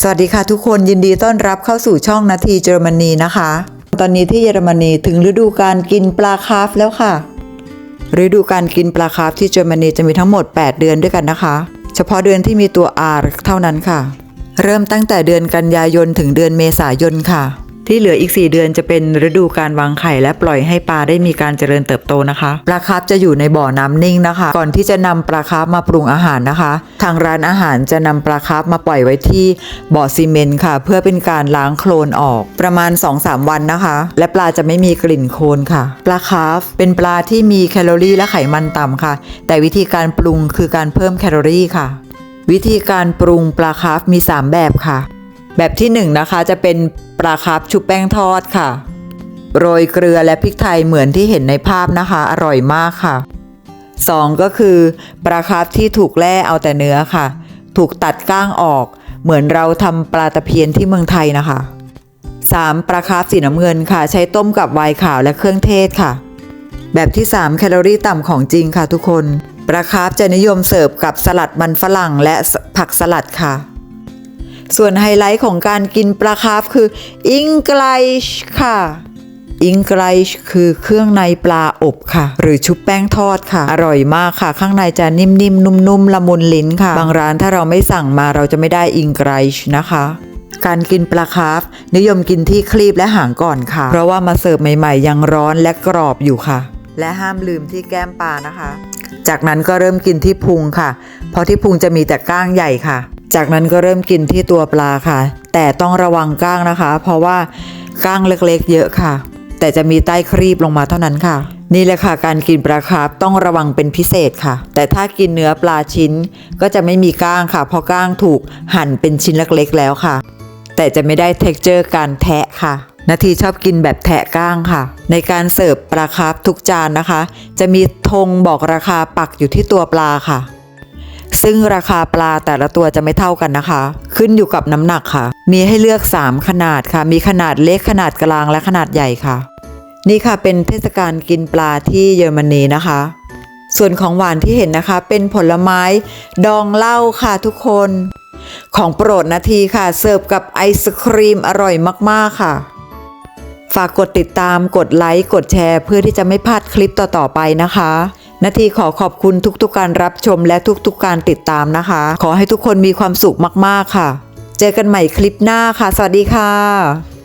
สวัสดีค่ะทุกคนยินดีต้อนรับเข้าสู่ช่องนาทีเยอรมนีนะคะ ตอนนี้ที่เยอรมนีถึงฤดูการกินปลาคาร์ฟแล้วค่ะ ฤดูการกินปลาคาร์ฟที่เยอรมนีจะมีทั้งหมด 8 เดือนด้วยกันนะคะ เฉพาะเดือนที่มีตัว R เท่านั้นค่ะ เริ่มตั้งแต่เดือนกันยายนถึงเดือนเมษายนค่ะ ที่เหลืออีก 4 เดือนจะเป็นฤดูการวางไข่และปล่อยให้ปลาได้มีการเจริญเติบโตนะคะปลาคาร์ฟจะอยู่ในบ่อน้ำนิ่งนะคะ ก่อนที่จะนำปลาคาร์ฟมาปรุงอาหารนะคะ ทางร้านอาหารจะนำปลาคาร์ฟมาปล่อยไว้ที่บ่อซีเมนต์ค่ะ เพื่อเป็นการล้างโคลนออกประมาณ 2-3 วันนะคะ และปลาจะไม่มีกลิ่นโคลนค่ะ ปลาคาร์ฟเป็นปลาที่มีแคลอรี่และไขมันต่ำค่ะ แต่วิธีการปรุงคือการเพิ่มแคลอรี่ค่ะ วิธีการปรุงปลาคาร์ฟมี 3 แบบค่ะ แบบที่1นงนะคะจะเป็น ปลาคาร์ฟชุบแป้งทอดค่ะ โรยเกลือและพริกไทยเหมือนที่เห็นในภาพนะคะ อร่อยมากค่ะ 2 ก็คือปลาคาร์ฟที่ถูกแล่เอาแต่เนื้อค่ะ ถูกตัดก้างออกเหมือนเราทำปลาตะเพียนที่เมืองไทยนะคะ 3. ปลาคาร์ฟสีน้ำเงินค่ะ ใช้ต้มกับไวน์ขาวและเครื่องเทศค่ะ แบบที่ 3 แคลอรี่ต่ำของจริงค่ะทุกคนปลาคาร์ฟจะนิยมเสิร์ฟกับสลัดมันฝรั่งและผักสลัดค่ะ ส่วนไฮไลท์ของการกินปลาคาร์ฟคืออิงไกลชค่ะอิงไกลชคือเครื่องในปลาอบค่ะ หรือชุบแป้งทอดค่ะ อร่อยมากค่ะ ข้างในจะนิ่มๆ นุ่มๆ ละมุนลิ้นค่ะ บางร้านถ้าเราไม่สั่งมาเราจะไม่ได้อิงไกลชนะคะการกินปลาคาร์ฟนิยมกินที่คลีบและหางก่อนค่ะ เพราะว่ามาเสิร์ฟใหม่ๆ ยังร้อนและกรอบอยู่ค่ะ และห้ามลืมที่แก้มปลานะคะ จากนั้นก็เริ่มกินที่พุงค่ะ เพราะที่พุงจะมีแต่ก้างใหญ่ค่ะ จากนั้นก็เริ่มกินที่ตัวปลาค่ะ แต่ต้องระวังก้างนะคะ เพราะว่าก้างเล็กๆ เยอะค่ะ แต่จะมีใต้ครีบลงมาเท่านั้นค่ะ นี่แหละค่ะการกินปลาคาร์ฟต้องระวังเป็นพิเศษค่ะ แต่ถ้ากินเนื้อปลาชิ้นก็จะไม่มีก้างค่ะ เพราะก้างถูกหั่นเป็นชิ้นเล็กๆ แล้วค่ะ แต่จะไม่ได้เท็กเจอร์การแทะค่ะนาทีชอบกินแบบแทะก้างค่ะ ในการเสิร์ฟปลาคาร์ฟทุกจานนะคะ จะมีธงบอกราคาปักอยู่ที่ตัวปลาค่ะ ซึ่งราคาปลาแต่ละตัวจะไม่เท่ากันนะคะ ขึ้นอยู่กับน้ำหนักค่ะ มีให้เลือก 3 ขนาดค่ะ มีขนาดเล็กขนาดกลางและขนาดใหญ่ค่ะ นี่ค่ะเป็นเทศกาลกินปลาที่เยอรมนีนะคะ ส่วนของหวานที่เห็นนะคะ เป็นผลไม้ดองเหล้าค่ะทุกคน ของโปรดนาทีค่ะ เสิร์ฟกับไอศครีมอร่อยมากๆค่ะฝากกดติดตาม กดไลค์ กดแชร์ เพื่อที่จะไม่พลาดคลิปต่อ ๆ ไปนะคะ นาทีขอขอบคุณทุกๆการรับชมและทุกๆการติดตามนะคะ ขอให้ทุกคนมีความสุขมากๆค่ะ เจอกันใหม่คลิปหน้าค่ะ สวัสดีค่ะ